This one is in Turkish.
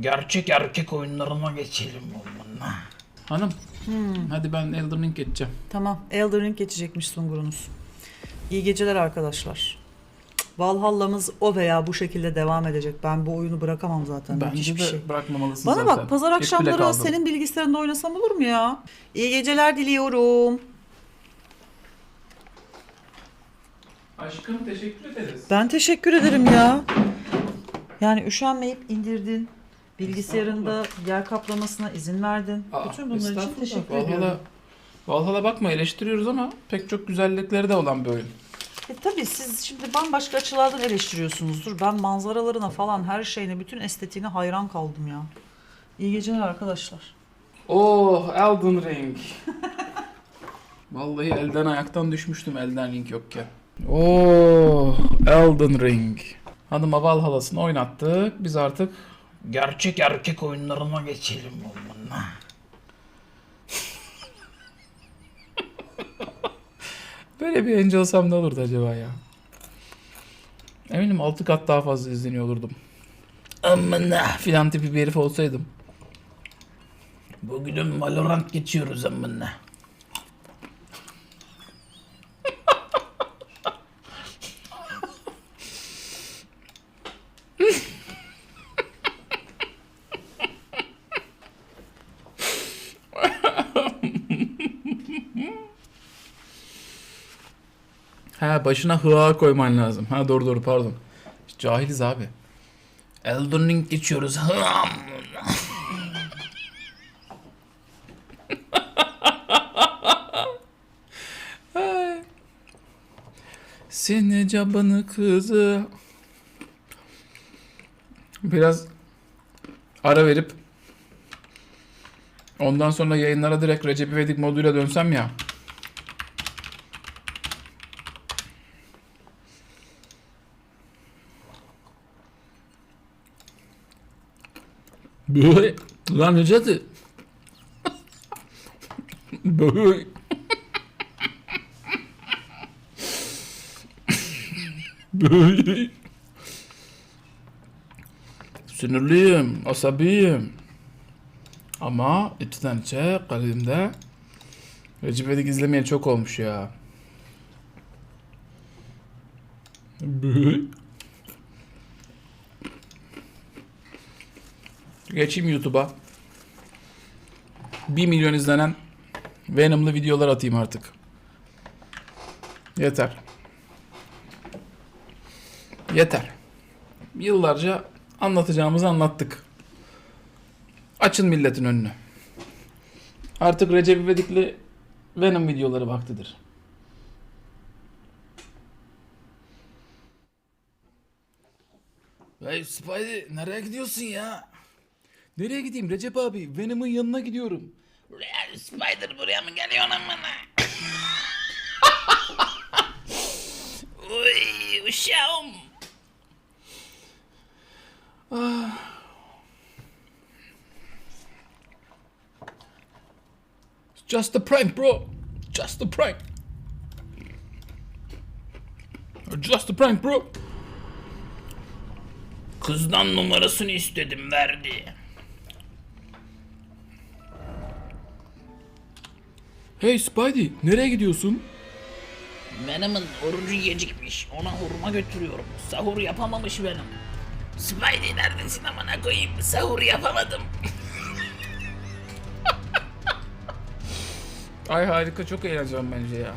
gerçek erkek oyunlarına geçelim onunla. Hanım. Hadi ben Elden Ring geçeceğim. Tamam. Elden Ring geçecekmiş Sungur'unuz. İyi geceler arkadaşlar. Valhalla'mız o veya bu şekilde devam edecek. Ben bu oyunu bırakamam zaten. Bence Hiçbir de şey. bırakmamalısın Bana zaten. bak pazar Hep akşamları senin bilgisayarında oynasam olur mu ya? İyi geceler diliyorum. Aşkım teşekkür ederiz. Ben teşekkür ederim ya. Yani üşenmeyip indirdin. Bilgisayarında yer kaplamasına izin verdin. Aa, Bütün bunlar için estağfurullah. teşekkür Valhalla, ediyorum. Valhalla bakma eleştiriyoruz ama pek çok güzellikleri de olan bir oyun. E tabii siz şimdi bambaşka açılardan eleştiriyorsunuzdur. Ben manzaralarına falan her şeyine, bütün estetiğine hayran kaldım ya. İyi geceler arkadaşlar. Oh Elden Ring. Vallahi elden ayaktan düşmüştüm Elden Ring yokken. Oh Elden Ring. Hanıma Valhalla'sını oynattık. Biz artık gerçek erkek oyunlarına geçelim onunla. Böyle bir yayıncı olsam ne olurdu acaba ya? Eminim 6 kat daha fazla izleniyor olurdum. Amına filan tipi bir herif olsaydım. Bugün Valorant geçiyoruz amına. Ha başına hığa koyman lazım. Ha doğru doğru pardon. Cahiliz abi. Elden Ring geçiyoruz. Seni cabanı kızı. Biraz ara verip ondan sonra yayınlara direkt Recep İvedik moduyla dönsem ya. Böyle lan Necati. Böyle. Böyle. Sinirliyim, asabiyim. Ama içten içe kalbimde Recep İvedik izlemeye çok olmuş ya. Böyle. Geçeyim YouTube'a. 1 milyon izlenen Venom'lı videolar atayım artık. Yeter. Yeter. Yıllarca anlatacağımızı anlattık. Açın milletin önünü. Artık Recep İvedik'li Venom videoları vaktidir. Hey Spidey nereye gidiyorsun ya? Nereye gideyim Recep abi? Venom'ın yanına gidiyorum. Buraya Spider buraya mı geliyorsun amına? Uy uşağım. Ah. Just a prank bro. Just a prank. Just a prank bro. Kızdan numarasını istedim verdi. Hey Spidey, nereye gidiyorsun? Venom'ın orucu gecikmiş. Ona hurma götürüyorum. Sahur yapamamış Venom. Spidey neredesin amına koyayım? Sahur yapamadım. Ay harika, çok eğleneceğim bence ya.